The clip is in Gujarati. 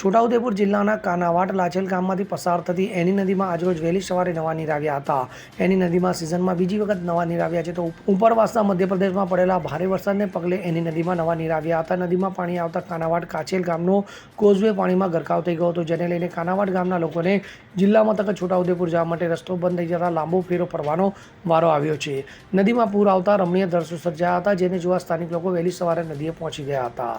છોટાઉદેપુર જિલ્લાના કાનાવાટ લાચેલ ગામમાંથી પસાર થતી એની નદીમાં આજરોજ વહેલી સવારે નવા નીર આવ્યા હતા. એની નદીમાં સિઝનમાં બીજી વખત નવા નીર આવ્યા છે. તો ઉપરવાસના મધ્યપ્રદેશમાં પડેલા ભારે વરસાદને પગલે એની નદીમાં નવા નીર આવ્યા હતા. નદીમાં પાણી આવતા કાનાવાટ કાચેલ ગામનો કોઝવે પાણીમાં ગરકાવ થઈ ગયો હતો. જેને લઈને કાનાવાટ ગામના લોકોને જિલ્લા મથક છોટાઉદેપુર જવા માટે રસ્તો બંધ થઈ જતા લાંબો ફેરો ફરવાનો વારો આવ્યો છે. નદીમાં પૂર આવતા રમણીય દ્રશ્યો સર્જાયા હતા, જેને જોવા સ્થાનિક લોકો વહેલી સવારે નદીએ પહોંચી ગયા હતા.